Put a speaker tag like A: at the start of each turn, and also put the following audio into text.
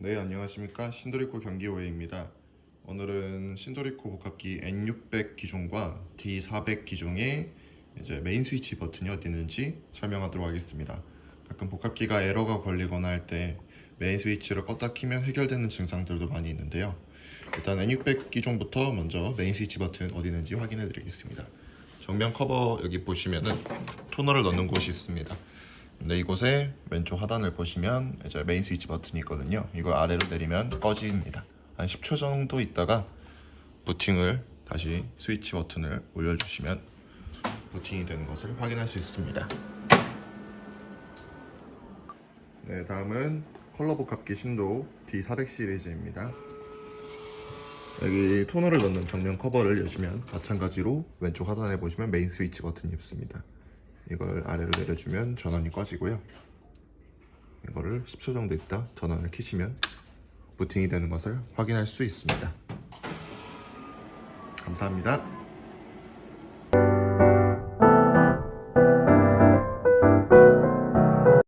A: 네 안녕하십니까. 신도리코 경기호혜입니다. 오늘은 신도리코 복합기 N600 기종과 D400 기종의 이제 메인 스위치 버튼이 어디 있는지 설명하도록 하겠습니다. 가끔 복합기가 에러가 걸리거나 할 때 메인 스위치를 껐다 키면 해결되는 증상들도 많이 있는데요. 일단 N600 기종부터 먼저 메인 스위치 버튼 어디 있는지 확인해 드리겠습니다. 정면 커버 여기 보시면은 토너를 넣는 곳이 있습니다 근데 이곳에 왼쪽 하단을 보시면 이제 메인 스위치 버튼이 있거든요. 이거 아래로 내리면 꺼집니다. 한 10초 정도 있다가 부팅을 다시 스위치 버튼을 올려주시면 부팅이 되는 것을 확인할 수 있습니다. 네, 다음은 컬러 복합기 신도 D400 시리즈입니다. 여기 토너를 넣는 정면 커버를 여시면 마찬가지로 왼쪽 하단에 보시면 메인 스위치 버튼이 있습니다. 이걸 아래로 내려주면 전원이 꺼지고요. 이거를 10초 정도 있다 전원을 켜시면 부팅이 되는 것을 확인할 수 있습니다. 감사합니다.